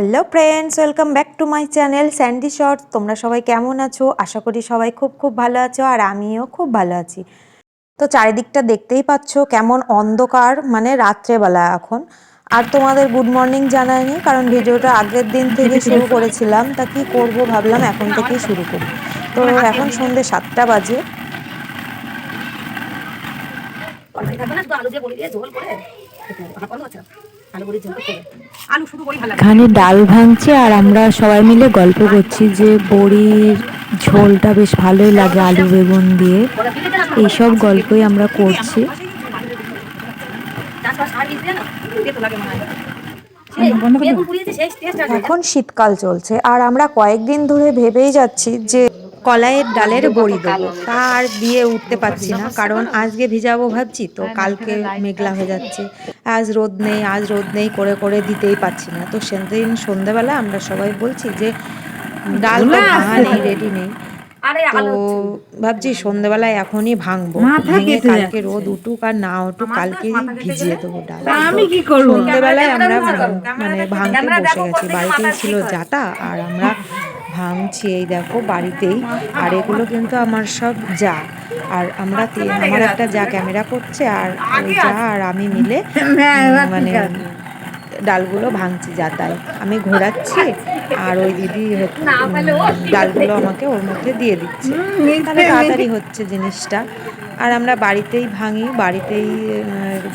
Hello friends welcome back to my channel Sandy shorts তোমরা সবাই কেমন আছো? আশা করি সবাই খুব খুব ভালো আছো আর আমিও খুব ভালো আছি। তো চারিদিকটা দেখতেই পাচ্ছ কেমন অন্ধকার মানে রাত্রেবেলা এখন। আর তোমাদের গুড মর্নিং জানাইনি কারণ ভিডিওটা আগের দিন থেকে শুরু করেছিলাম। তা কি করব ভাবলাম এখন থেকেই শুরু করি। তো এখন সন্ধ্যে সাতটা বাজে। তরকারি থাকবে না শুধু আলু দিয়ে বড়ি দিয়ে ঝোল করে খেতে হবে। ভাত হচ্ছে আলু বড়ির ঝোল করতে আলু শুধু বড়ি ভালো লাগে এখানে ডাল ভাঙছে আর আমরা সবাই মিলে গল্প করছি যে বড়ির ঝোলটা বেশ ভালোই লাগে আলু বেগুন দিয়ে। এইসব গল্পই আমরা করছি। মনে হয়। এখন শীতকাল চলছে আর আমরা কয়েকদিন ধরে ভেবেই যাচ্ছি যে কলাইয়ের ডালের বড়ি দেবো। তা আর দিয়ে উঠতে পারছি না কারণ আজকে ভিজাবো ভাবছি তো কালকে মেঘলা হয়ে যাচ্ছে। আজ রোদ নেই আজ রোদ নেই করে করে দিতেই পারছি না। তো সেদিন সন্ধ্যাবেলা আমরা সবাই বলছি যে ডাল ভাঙা নেই রেডি নেই। তো ভাবছি সন্ধ্যাবেলায় এখনই ভাঙবো। ভেঙে কালকে রোদ উঠুক আর না উঠুক কালকে ভিজিয়ে দেবো ডাল। আমি কি করব? সন্ধ্যেবেলায় আমরা মানে ভাঙতে বসে গেছি বাড়িতেই ছিল জাতা আর আমরা ভাঙছি এই দেখো বাড়িতেই। আর এগুলো কিন্তু আমার সব যা। আর আমরা আমার একটা যা ক্যামেরা করছে আর ওই যা আর আমি মিলে মানে ডালগুলো ভাঙছি যাতায় আমি ঘোরাচ্ছি আর ওই দিদি ডালগুলো আমাকে ওর মধ্যে দিয়ে দিচ্ছে। তাড়াতাড়ি হচ্ছে জিনিসটা। আর আমরা বাড়িতেই ভাঙি, বাড়িতেই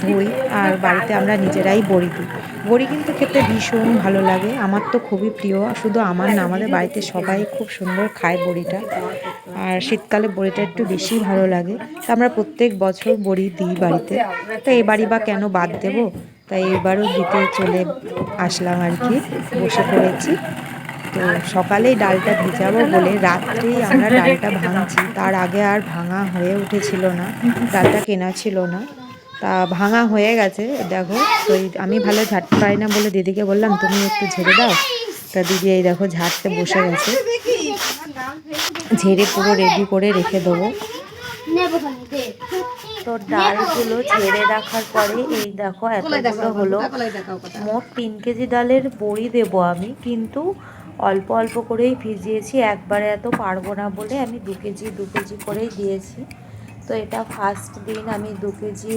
ধুই, আর বাড়িতে আমরা নিজেরাই বড়ি দিই। বড়ি কিন্তু খেতে ভীষণ ভালো লাগে, আমার তো খুবই প্রিয়, শুধু আমার না, আমাদের বাড়িতে সবাই খুব সুন্দর খায় বড়িটা। আর শীতকালে বড়িটা একটু বেশি ভালো লাগে, তা আমরা প্রত্যেক বছর বড়ি দিই বাড়িতে। তো এবারই বা কেন বাদ দেবো? তাই এবারও দিতে চলে আসলাম আর কি, বসে পড়েছি। তো সকালেই ডালটা ভেজাবো বলে রাত্রেই আমরা ডালটা ভাঙছি। তার আগে আর ভাঙা হয়ে উঠেছিল না, ডালটা কেনা ছিল না। তা ভাঙা হয়ে গেছে, দেখো, তো আমি ভালো ঝাড়তে পারি না বলে দিদিকে বললাম, তুমি একটু ঝেড়ে দাও। তা দিদি এই দেখো ঝাড়তে বসে গেছে। ঝেড়ে পুরো রেডি করে রেখে দেবো। তো ডালগুলো ঝেড়ে রাখার পরে এই দেখো এতগুলো হলো। মোট তিন কেজি ডালের বড়ি দেবো আমি, কিন্তু অল্প অল্প করেই ভিজিয়েছি একবারে এত পারব না বলে আমি দু কেজি দু কেজি করেই দিয়েছি। তো এটা ফার্স্ট দিন আমি দু কেজি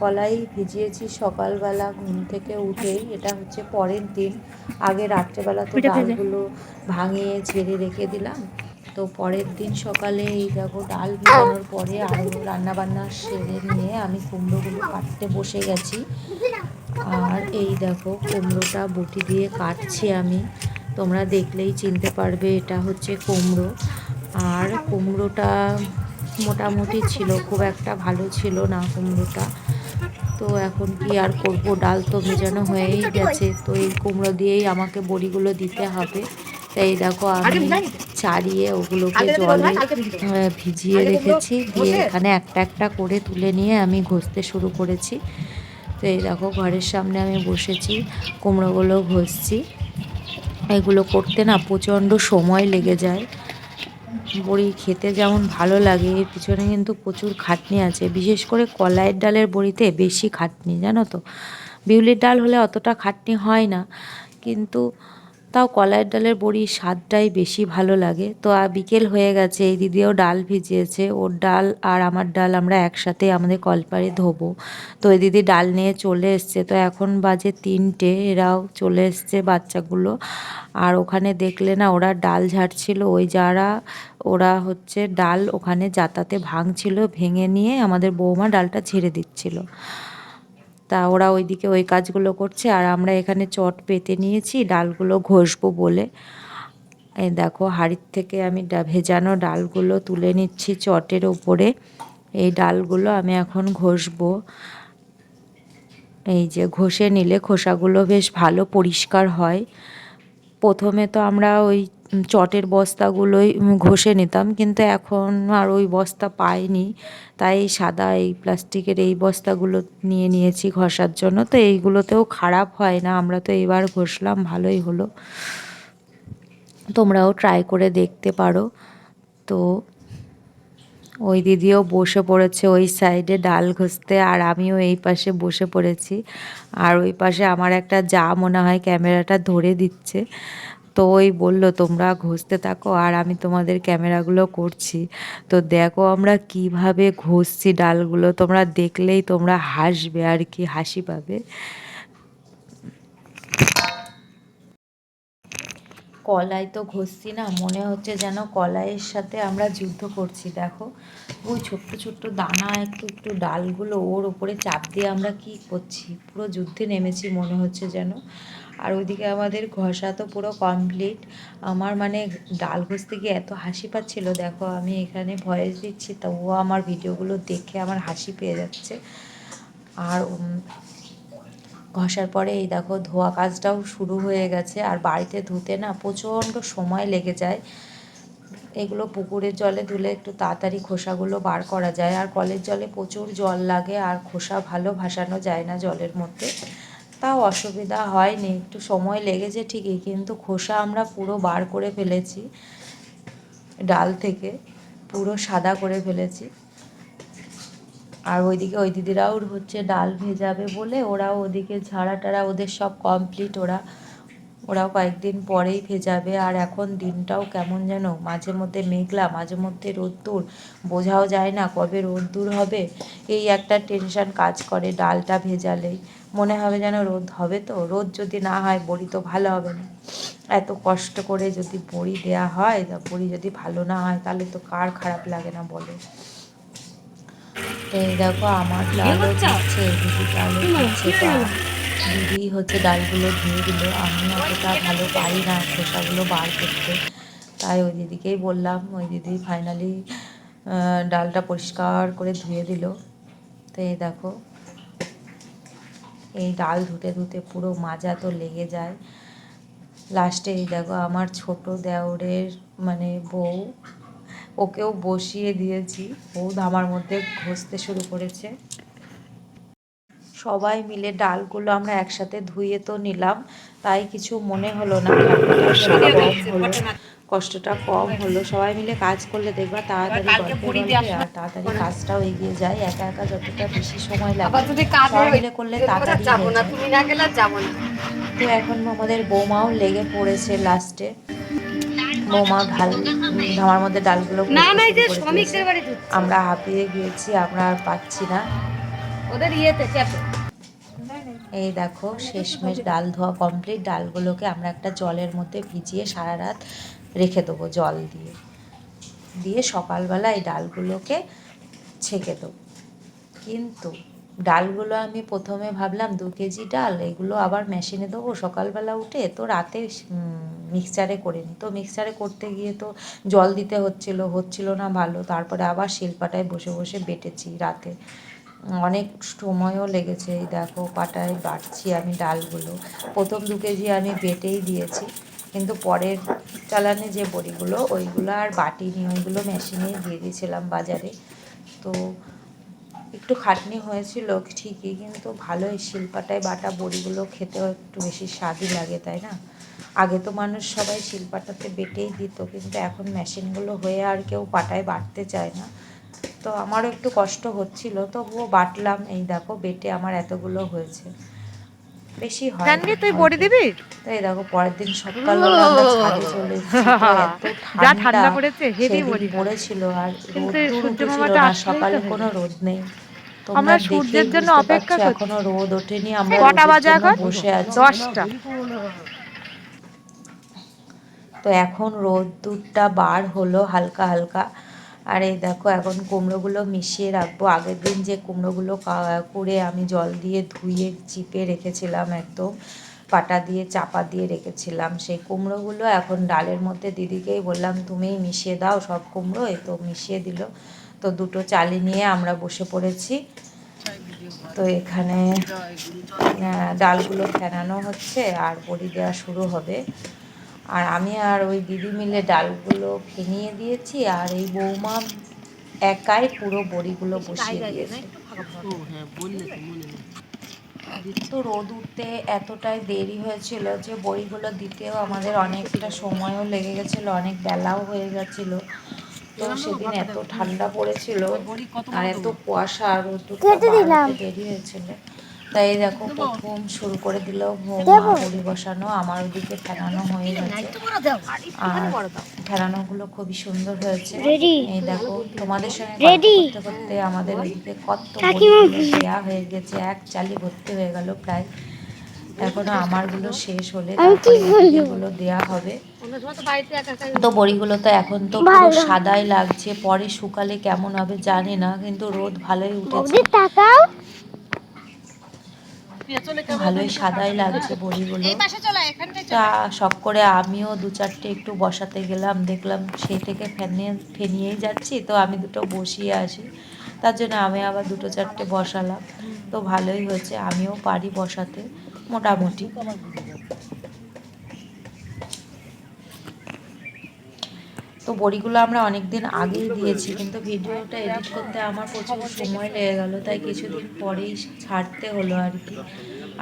কলাই ভিজিয়েছি সকালবেলা ঘুম থেকে উঠেই। এটা হচ্ছে পরের দিন। আগে রাত্রেবেলা তো ডালগুলো ভাঙিয়ে ঝেড়ে রেখে দিলাম। তো পরের দিন সকালে এই দেখো ডাল ভিজানোর পরে আরও রান্নাবান্না সেরে নিয়ে আমি কুমড়োগুলো কাটতে বসে গেছি। আর এই দেখো কুমড়োটা বটি দিয়ে কাটছি আমি। তোমরা দেখলেই চিনতে পারবে এটা হচ্ছে কুমড়ো। আর কুমড়োটা মোটামুটি ছিল খুব একটা ভালো ছিল না কুমড়োটা। তো এখন কি আর করব? ডাল তো ভেজানো হয়েই গেছে তো এই কুমড়ো দিয়েই আমাকে বড়িগুলো দিতে হবে। তাই দেখো আমি ছাড়িয়ে ওগুলোকে জলে ভিজিয়ে রেখেছি। দিয়ে এখানে একটা একটা করে তুলে নিয়ে আমি ঘষতে শুরু করেছি। তো এই দেখো ঘরের সামনে আমি বসেছি কুমড়োগুলো ঘষছি। এগুলো করতে না প্রচণ্ড সময় লেগে যায়। বড়ি খেতে যেমন ভালো লাগে, এর পিছনে কিন্তু প্রচুর খাটনি আছে। বিশেষ করে কলাইয়ের ডালের বড়িতে বেশি খাটনি, জানো তো? বিউলির ডাল হলে অতটা খাটনি হয় না। কিন্তু তাও কলাইয়ের ডালের বড়ির স্বাদটাই বেশি ভালো লাগে। তো আর বিকেল হয়ে গেছে, এই দিদিও ডাল ভিজিয়েছে। ওর ডাল আর আমার ডাল আমরা একসাথে আমাদের কলপারে ধোবো। তো, এই দিদি ডাল নিয়ে চলে এসছে। তো, এখন বাজে তিনটে, এরাও চলে এসছে বাচ্চাগুলো। আর ওখানে দেখলে না, ওরা ডাল ঝাড়ছিল। ওই যারা, ওরা হচ্ছে ডাল ওখানে যাতাতে ভাঙছিল, ভেঙে নিয়ে আমাদের বৌমা ডালটা ছেড়ে দিচ্ছিল। তা ওরা ওইদিকে ওই কাজগুলো করছে আর আমরা এখানে চট পেতে নিয়েছি ডালগুলো ঘষবো বলে। এই দেখো হাড়ির থেকে আমি ভেজানো ডালগুলো তুলে নিচ্ছি চটের ওপরে। এই ডালগুলো আমি এখন ঘষবো। এই যে ঘষে নিলে খোসাগুলো বেশ ভালো পরিষ্কার হয়। প্রথমে তো আমরা ওই চটের বস্তাগুলোই ঘষে নিতাম, কিন্তু এখন আর ওই বস্তা পাইনি। তাই সাদা এই প্লাস্টিকের এই বস্তাগুলো নিয়ে নিয়েছি ঘষার জন্য। তো এইগুলোতেও খারাপ হয় না, আমরা তো এবার ঘষলাম, ভালোই হলো। তোমরাও ট্রাই করে দেখতে পারো। তো ওই দিদিও বসে পড়েছে ওই সাইডে ডাল ঘষতে, আর আমিও এই পাশে বসে পড়েছি। আর ওই পাশে আমার একটা যা মনে হয় ক্যামেরাটা ধরে দিচ্ছে। তো ওই বলল, তোমরা ঘষতে থাকো আর আমি তোমাদের ক্যামেরাগুলো করছি। তো দেখো আমরা কীভাবে ঘষছি ডালগুলো, তোমরা দেখলেই তোমরা হাসবে আর কি, হাসি পাবে। কলাই তো ঘষছি না, মনে হচ্ছে যেন কলাইয়ের সাথে আমরা যুদ্ধ করছি। দেখো, ওই ছোট্ট ছোট্ট দানা, একটু একটু ডালগুলো ওর ওপরে চাপ দিয়ে আমরা কি করছি? পুরো যুদ্ধে নেমেছি, মনে হচ্ছে যেন। আর ওইদিকে আমাদের ঘষা তো পুরো কমপ্লিট আমার মানে ডাল ঘষতে গিয়ে এত হাসি পাচ্ছিল, দেখো আমি এখানে ভয়েস দিচ্ছি তা ও আমার ভিডিওগুলো দেখে আমার হাসি পেয়ে যাচ্ছে। আর ঘষার পরে এই দেখো ধোয়া কাজটাও শুরু হয়ে গেছে, আর বাড়িতে ধুতে না প্রচণ্ড সময় লেগে যায়। এগুলো পুকুরের জলে ধুলে একটু তাড়াতাড়ি খোসাগুলো বার করা যায়, আর কলের জলে প্রচুর জল লাগে, আর খোসা ভালো ভাসানো যায় না জলের মধ্যে। তাও অসুবিধা হয়নি। একটু সময় লেগেছে ঠিকই, কিন্তু খোসা আমরা পুরো বার করে ফেলেছি, ডাল থেকে পুরো সাদা করে ফেলেছি। আর ওইদিকে ওই দিদিরাও হচ্ছে ডাল ভেজাবে বলে ওরাও ওদিকে ঝাড়া টাড়া ওদের সব কমপ্লিট ওরা, ওরাও কয়েকদিন পরেই ভেজাবে। আর এখন দিনটাও কেমন যেন, মাঝে মধ্যে মেঘলা, মাঝে মধ্যে রোদ্দুর, বোঝাও যায় না কবে রোদ্দুর হবে। এই একটা টেনশন কাজ করে ডালটা ভেজালেই। মনে হবে যেন রোদ হবে তো। রোদ যদি না হয় বড়ি তো ভালো হবে না। এত কষ্ট করে যদি বড়ি দেয়া হয় তা বড়ি যদি ভালো না হয় তাহলে তো কার খারাপ লাগে না বলো। তো এই দেখো আমার ডালও দিচ্ছে দিদি দিচ্ছে দিদি হচ্ছে ডালগুলো ধুয়ে দিল। আমি অতটা ভালো পারি না খোসাগুলো বার করতে। তাই ওই দিদিকেই বললাম ওই দিদি ফাইনালি ডালটা পরিষ্কার করে ধুয়ে দিল। তো এই দেখো এই ডাল ধুতে ধুতে পুরো মাজা তো লেগে যায়। লাস্টে এই দেখো আমার ছোট দেওরের মানে বউ ওকেও বসিয়ে দিয়েছি। ও ধামার মধ্যে ঘষতে শুরু করেছে। সবাই মিলে ডালগুলো আমরা একসাথে ধুয়ে তো নিলাম তাই কিছু মনে হলো না। কষ্টটা কম হলো। সবাই মিলে কাজ করলে দেখবা তাড়াতাড়ি আর তাড়াতাড়ি কাজটাও এগিয়ে যায়। একা একা যতটা বেশি সময় লাগে। যদি কাজ সবাই মিলে করলে তাড়াতাড়ি তো এখন আমাদের বৌমাও লেগে পড়েছে লাস্টে বৌমা ঢাল ধামার মধ্যে ডালগুলো। আমরা হাঁপিয়ে গিয়েছি আমরা আর পাচ্ছি না। ওদের ইয়েতে এই দেখো শেষমেশ ডাল ধোয়া কমপ্লিট ডালগুলোকে আমরা একটা জলের মধ্যে ভিজিয়ে সারা রাত রেখে দেবো জল দিয়ে। দিয়ে সকালবেলা এই ডালগুলোকে ছেঁকে দেবো। কিন্তু ডালগুলো আমি প্রথমে ভাবলাম দু কেজি ডাল, এগুলো আবার মেশিনে দেবো। সকালবেলা উঠে তো রাতে মিক্সচারে করে নিই তো মিক্সচারে করতে গিয়ে তো জল দিতে হচ্ছিল হচ্ছিল না ভালো। তারপরে আবার শিলপাটায় বসে বসে বেটেছি রাতে। অনেক সময়ও লেগেছে। দেখো পাটায় বাটছি আমি ডালগুলো। প্রথম দু কেজি আমি বেটেই দিয়েছি। কিন্তু পরের চালানে যে বড়িগুলো, ওইগুলো আর বাটি বাটিনি ওইগুলো মেশিনেই দিয়ে দিয়েছিলাম বাজারে। তো একটু খাটনি হয়েছিল ঠিকই, কিন্তু ভালোই শিলপাটায় বাটা বড়িগুলো খেতেও একটু বেশি স্বাদই লাগে, তাই না? আগে তো মানুষ সবাই শিলপাটাতে বেটেই দিত, কিন্তু এখন মেশিনগুলো হয়ে আর কেউ পাটায় বাটতে চায় না। তো আমারও একটু কষ্ট হচ্ছিল, তবুও বাটলাম। এই দেখো, বেটে আমার এতগুলো হয়েছে। বেশি হয় জানবি তুই বড়ি দিবি? তো এই দেখো পরের দিন সকালবেলা আমরা ছাদে চলে এসেছি যা ঠান্ডা পড়েছে, সেদিন বড়ি। পড়েছিল আর মামাটা সকালে কোনো রোদ নেই। আমরা সূর্যের জন্য অপেক্ষা করছি। এখনও রোদ ওঠেনি আমরা কটা বাজে এখন? বসে আছি। দশটা। তো এখন রোদ রোদ্দুরটা বার হলো হালকা হালকা। আর এই দেখো এখন কুমড়োগুলো মিশিয়ে রাখব। আগের দিন যে কুমড়োগুলো করে আমি জল দিয়ে ধুয়ে চিপে রেখেছিলাম একদম পাটা দিয়ে চাপা দিয়ে রেখেছিলাম। সেই কুমড়োগুলো এখন ডালের মধ্যে দিদিকেই বললাম তুমিই মিশিয়ে দাও সব কুমড়ো। এই তো মিশিয়ে দিল। তো দুটো চালি নিয়ে আমরা বসে পড়েছি। তো এখানে ডালগুলো ফেনানো হচ্ছে আর বড়ি দেওয়া শুরু হবে। আর আমি আর ওই দিদি মিলে ডালগুলো ফেনিয়ে দিয়েছি আর এই বৌমা একাই পুরো বড়িগুলো বসিয়ে দিয়েছে। তো রোদ উঠতে এতটাই দেরি হয়েছিল যে বড়িগুলো দিতেও আমাদের অনেকটা সময়ও লেগে গেছিল অনেক বেলাও হয়ে গেছিল। তো সেদিন এত ঠান্ডা পড়েছিল আর এত কুয়াশা আর রোদ্দুর দেরি হয়েছিল। তাই দেখো প্রথম শুরু করে দিল বড়ি বসানো আমার ওদিকে ফেনানো হয়ে গেছে। আর ফেনানোগুলো খুবই সুন্দর হয়েছে। এই দেখো তোমাদের সঙ্গে করতে করতে আমাদের ওইদিকে কত দেওয়া হয়ে গেছে এক চালি ভর্তি হয়ে গেল প্রায়। এখনও আমারগুলো শেষ হলে এগুলো দেওয়া হবে। তো বড়িগুলো তো এখন তো পুরো সাদাই লাগছে পরে শুকালে কেমন হবে জানি না কিন্তু রোদ ভালোই উঠেছে। ভালোই সাদাই লাগছে বড়িগুলো। তা শখ করে আমিও দু চারটে একটু বসাতে গেলাম দেখলাম সেই থেকে ফেনিয়ে ফেনিয়েই যাচ্ছি তো আমি দুটো বসিয়ে আসি। তার জন্য আমি আবার দুটো চারটে বসালাম। তো ভালোই হয়েছে আমিও পারি বসাতে মোটামুটি। তো বড়িগুলো আমরা অনেক দিন আগেই দিয়েছি কিন্তু ভিডিওটা এডিট করতে আমার প্রচুর সময় লেগে গেল তাই কিছুদিন পরেই ছাড়তে হলো আর কি।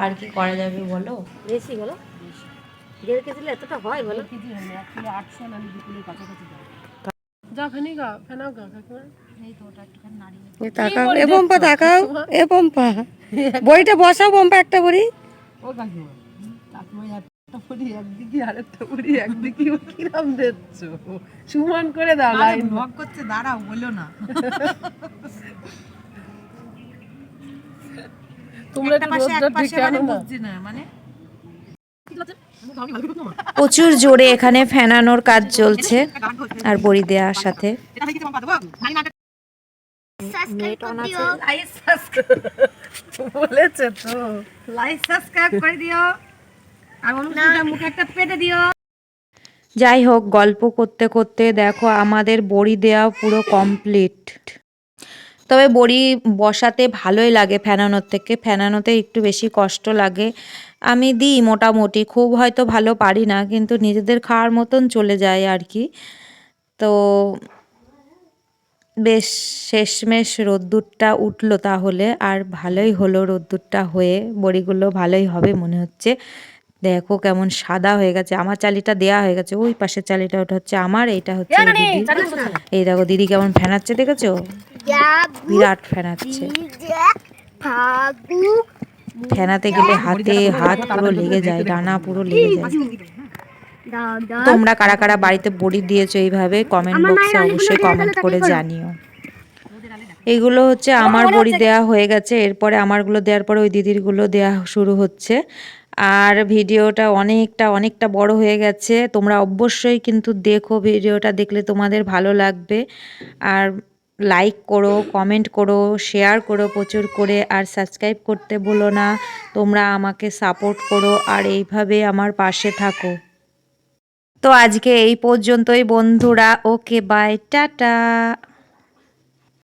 আর কি করা যাবে বলো? বেশি বলো দেড় কেজি দিলে এতটা হয় বলো? তাকাও এ পম্পা তাকাও এ পম্পা বইটা বসাও পম্পা একটা বড়ি। একদিকে আরেকটা বুড়ি একদিকে। ও কিরম দিচ্ছ সুমান করে দাও লাইন। ভগ করছে দাঁড়াও বলো না। তোমরা একটু রোদ ঠিক জানো না। মানে প্রচুর জোরে এখানে ফেনানোর কাজ চলছে আর বড়ি দেওয়ার সাথে। বলেছে তো। লাইক সাবস্ক্রাইব করে দিও। আর অনুষ্ঠিতা মুখে একটা পেটে দিও। যাই হোক গল্প করতে করতে দেখো আমাদের বড়ি দেওয়া পুরো কমপ্লিট তবে বড়ি বসাতে ভালোই লাগে ফেনানোর থেকে। ফেনানোতে একটু বেশি কষ্ট লাগে। আমি দিই মোটামুটি খুব হয়তো ভালো পারি না কিন্তু নিজেদের খাওয়ার মতন চলে যায় আর কি। তো বেশ শেষমেশ রোদ্দুরটা উঠল তাহলে আর ভালোই হলো রোদ্দুরটা হয়ে বড়িগুলো ভালোই হবে মনে হচ্ছে। দেখো কেমন সাদা হয়ে গেছে। আমার চালিটা দেয়া হয়ে গেছে। ওই পাশের চালিটা ওটা হচ্ছে আমার এইটা হচ্ছে এই দেখো দিদি কেমন ফেনাচ্ছে দেখেছ? বিরাট ফেনাচ্ছে। ফেনাতে গেলে হাতে হাত পুরো লেগে যায় ডানা পুরো লেগে যায়। তোমরা কারা কারা বাড়িতে বড়ি দিয়েছ এইভাবে কমেন্ট বক্সে অবশ্যই কমেন্ট করে জানিও। এগুলো হচ্ছে আমার বড়ি দেয়া হয়ে গেছে। এরপরে আমারগুলো দেওয়ার পরে ওই দিদিরগুলো দেয়া শুরু হচ্ছে। আর ভিডিওটা অনেকটা অনেকটা বড় হয়ে গেছে। তোমরা অবশ্যই কিন্তু দেখো ভিডিওটা, দেখলে তোমাদের ভালো লাগবে। আর লাইক করো কমেন্ট করো শেয়ার করো প্রচুর করে। আর সাবস্ক্রাইব করতে বলো না। তোমরা আমাকে সাপোর্ট করো আর এইভাবে আমার পাশে থাকো। তো আজকে এই পর্যন্তই বন্ধুরা। Okay bye tata